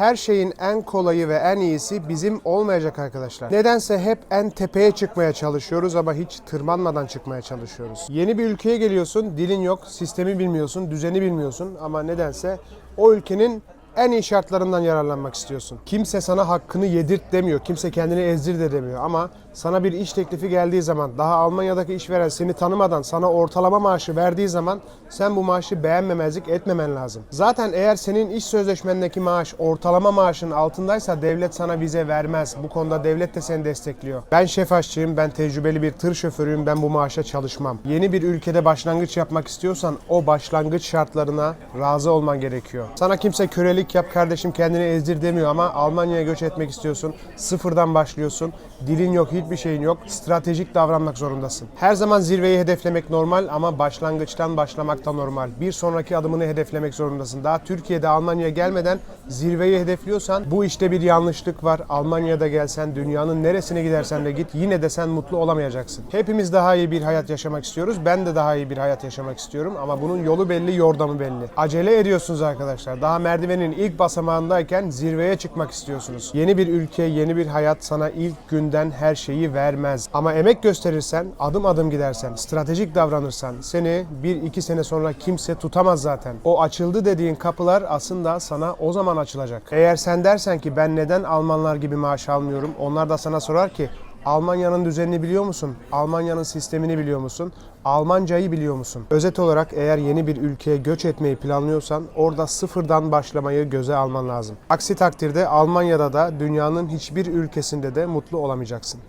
her şeyin en kolayı ve en iyisi bizim olmayacak arkadaşlar. Nedense hep en tepeye çıkmaya çalışıyoruz ama hiç tırmanmadan çıkmaya çalışıyoruz. Yeni bir ülkeye geliyorsun, dilin yok, sistemi bilmiyorsun, düzeni bilmiyorsun ama nedense o ülkenin en iyi şartlarından yararlanmak istiyorsun. Kimse sana hakkını yedirt demiyor. Kimse kendini ezdir de demiyor. Ama sana bir iş teklifi geldiği zaman, daha Almanya'daki işveren seni tanımadan sana ortalama maaşı verdiği zaman sen bu maaşı beğenmemezlik etmemen lazım. Zaten eğer senin iş sözleşmendeki maaş ortalama maaşın altındaysa devlet sana vize vermez. Bu konuda devlet de seni destekliyor. Ben şef aşçıyım, ben tecrübeli bir tır şoförüyüm, ben bu maaşa çalışmam. Yeni bir ülkede başlangıç yapmak istiyorsan o başlangıç şartlarına razı olman gerekiyor. Sana kimse yap kardeşim kendini ezdir demiyor ama Almanya'ya göç etmek istiyorsun. Sıfırdan başlıyorsun. Dilin yok, hiçbir şeyin yok. Stratejik davranmak zorundasın. Her zaman zirveyi hedeflemek normal ama başlangıçtan başlamak da normal. Bir sonraki adımını hedeflemek zorundasın. Daha Türkiye'de Almanya'ya gelmeden zirveyi hedefliyorsan bu işte bir yanlışlık var. Almanya'da gelsen dünyanın neresine gidersen de git yine de sen mutlu olamayacaksın. Hepimiz daha iyi bir hayat yaşamak istiyoruz. Ben de daha iyi bir hayat yaşamak istiyorum ama bunun yolu belli, yordamı belli. Acele ediyorsunuz arkadaşlar. Daha merdivenin ilk basamağındayken zirveye çıkmak istiyorsunuz. Yeni bir ülke, yeni bir hayat sana ilk günden her şeyi vermez. Ama emek gösterirsen, adım adım gidersen, stratejik davranırsan seni bir iki sene sonra kimse tutamaz zaten. O açıldı dediğin kapılar aslında sana o zaman açılacak. Eğer sen dersen ki ben neden Almanlar gibi maaş almıyorum? Onlar da sana sorar ki Almanya'nın düzenini biliyor musun? Almanya'nın sistemini biliyor musun? Almancayı biliyor musun? Özet olarak eğer yeni bir ülkeye göç etmeyi planlıyorsan orada sıfırdan başlamayı göze alman lazım. Aksi takdirde Almanya'da da dünyanın hiçbir ülkesinde de mutlu olamayacaksın.